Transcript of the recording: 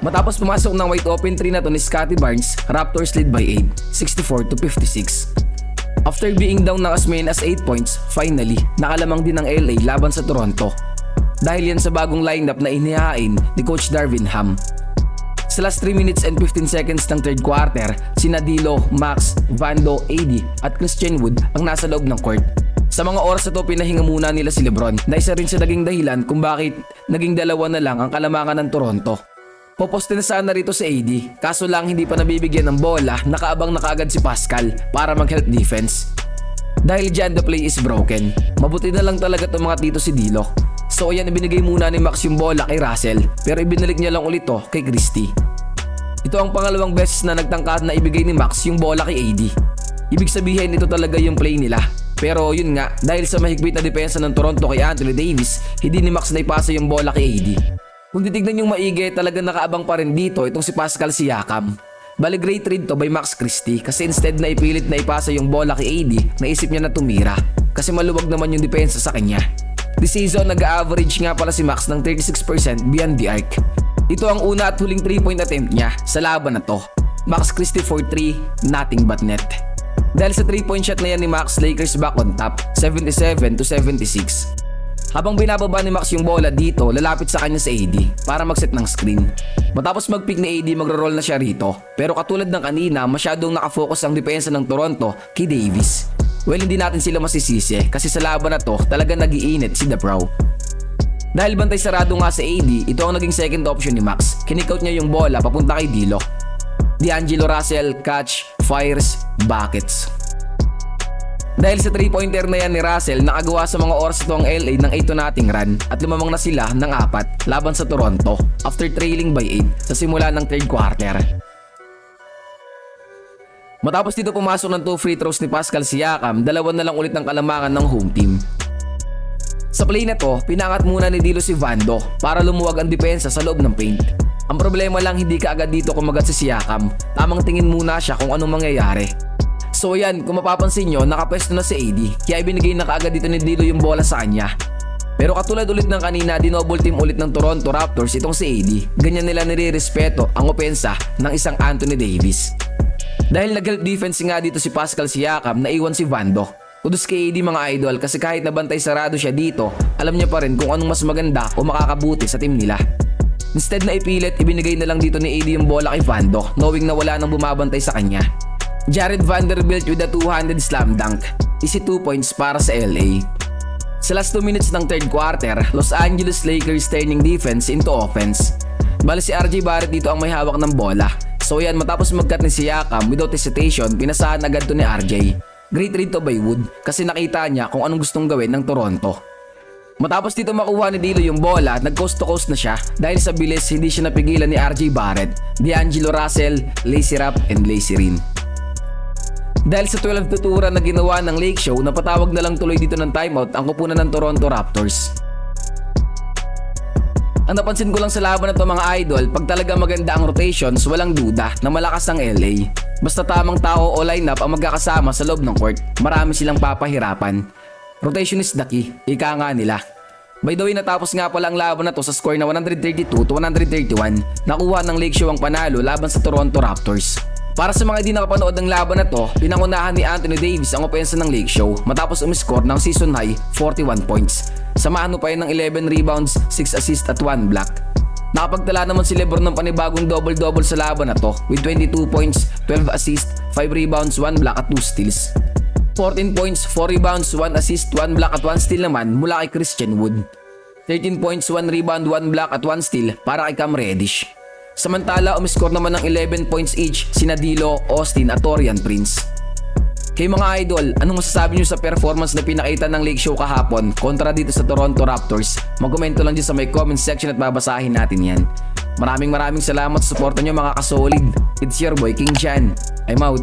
Matapos pumasok ng wide open 3 na to ni Scotty Barnes, Raptors lead by 8, 64 to 56. After being down ng as many as 8 points, finally, nakalamang din ng LA laban sa Toronto. Dahil yan sa bagong lineup na inihain ni Coach Darvin Ham. Sa last 3 minutes and 15 seconds ng third quarter, si Nadilo, Max, Vando, AD at Christian Wood ang nasa loob ng court. Sa mga oras na to, pinahinga muna nila si Lebron na isa rin sa naging dahilan kung bakit naging dalawa na lang ang kalamangan ng Toronto. Poposte na sana rito sa AD, kaso lang hindi pa nabibigyan ng bola, nakaabang na kaagad si Pascal para mag-help defense. Dahil dyan the play is broken, mabuti na lang talaga tumangat dito si Dilo. So ayan ibinigay muna ni Max yung bola kay Russell, pero ibinalik niya lang ulit to kay Christie. Ito ang pangalawang beses na nagtangkad na ibigay ni Max yung bola kay AD. Ibig sabihin ito talaga yung play nila. Pero yun nga, dahil sa mahigpit na depensa ng Toronto kay Anthony Davis, hindi ni Max na ipasa yung bola kay AD. Kung titignan yung maigi, talagang nakaabang pa rin dito itong si Pascal Siakam. Bali great read to by Max Christie kasi instead na ipilit na ipasa yung bola kay AD, naisip niya na tumira kasi maluwag naman yung depensa sa kanya. This season, nag-average nga pala si Max ng 36% beyond the arc. Ito ang una at huling 3-point attempt niya sa laban na to. Max Christie for 3, nothing but net. Dahil sa 3-point shot na yan ni Max, Lakers back on top, 77 to 76. Habang binababa ni Max yung bola dito, lalapit sa kanya sa AD para mag-set ng screen. Matapos mag-pick ni AD, magro-roll na siya rito. Pero katulad ng kanina, masyadong nakafocus ang depensa ng Toronto kay Davis. Well, hindi natin sila masisisi kasi sa laban na to, talaga nagiinit si Debrow. Dahil bantay sarado nga sa AD, ito ang naging second option ni Max. Kinikout niya yung bola papunta kay Dilo. D'Angelo Russell, catch, fires, buckets. Dahil sa 3-pointer na yan ni Russell, nakagawa sa mga oras ito ang LA ng 8 to nothing run at lumamang na sila ng apat laban sa Toronto after trailing by 8 sa simula ng third quarter. Matapos dito pumasok ng 2 free throws ni Pascal Siakam, dalawa na lang ulit ng kalamangan ng home team. Sa play na to, pinangat muna ni Dilo si Vando para lumuwag ang depensa sa loob ng paint. Ang problema lang hindi ka agad dito kumagat si Siakam. Tamang tingin muna siya kung anong mangyayari. So yan, kung mapapansin nyo, nakapwesto na si AD, kaya ibinigay na kaagad dito ni Dilo yung bola sa kanya. Pero katulad ulit ng kanina, dinouble team ulit ng Toronto Raptors itong si AD. Ganyan nila nire-respeto ang opensa ng isang Anthony Davis. Dahil nag-help defense nga dito si Pascal Siakam, naiwan si Vando. Kudos kay AD mga idol kasi kahit nabantay sarado siya dito, alam niya pa rin kung anong mas maganda o makakabuti sa team nila. Instead na ipilit, ibinigay na lang dito ni AD yung bola kay Vando, knowing na wala nang bumabantay sa kanya. Jared Vanderbilt with a 200 slam dunk. Easy 2 points para sa LA. Sa last 2 minutes ng third quarter, Los Angeles Lakers turning defense into offense. Bali si RJ Barrett dito ang may hawak ng bola. So yan, matapos mag-cut ni Siakam without hesitation, pinasahan agad to ni RJ. Great read to by Wood kasi nakita niya kung anong gustong gawin ng Toronto. Matapos dito makuha ni Dilo yung bola, nag coast to coast na siya dahil sa bilis hindi siya napigilan ni RJ Barrett, D'Angelo Russell, Lacy Rap, and Lacy Rin. Dahil sa 12 tutura na ginawa ng Lake Show, napatawag na lang tuloy dito ng timeout ang kupunan ng Toronto Raptors. Ang napansin ko lang sa laban na to mga idol, pag talaga maganda ang rotations, walang duda na malakas ang LA. Basta tamang tao o lineup ang magkakasama sa loob ng court, marami silang papahirapan. Rotation is the key, ika nga nila. By the way, natapos nga pala ang laban na to sa score na 132 to 131. Nakuha ng Lake Show ang panalo laban sa Toronto Raptors. Para sa mga hindi nakapanood ng laban na to, pinangunahan ni Anthony Davis ang opensa ng Lake Show matapos umiscore ng season high 41 points. Samahan mo pa yun ng 11 rebounds, 6 assists at 1 block. Nakapagtala naman si Lebron ng panibagong double-double sa laban na to with 22 points, 12 assists, 5 rebounds, 1 block at 2 steals. 14 points, 4 rebounds, 1 assist, 1 block at 1 steal naman mula kay Christian Wood. 13 points, 1 rebound, 1 block at 1 steal para kay Cam Reddish. Samantala, umiscore naman ng 11 points each si Nadilo, Austin at Torian Prince. Kay mga idol, anong masasabi niyo sa performance na pinakita ng Lake Show kahapon kontra dito sa Toronto Raptors? Magkomento lang dyan sa may comment section at babasahin natin yan. Maraming maraming salamat sa suporta niyo mga kasolid. It's your boy King Jan. I'm out.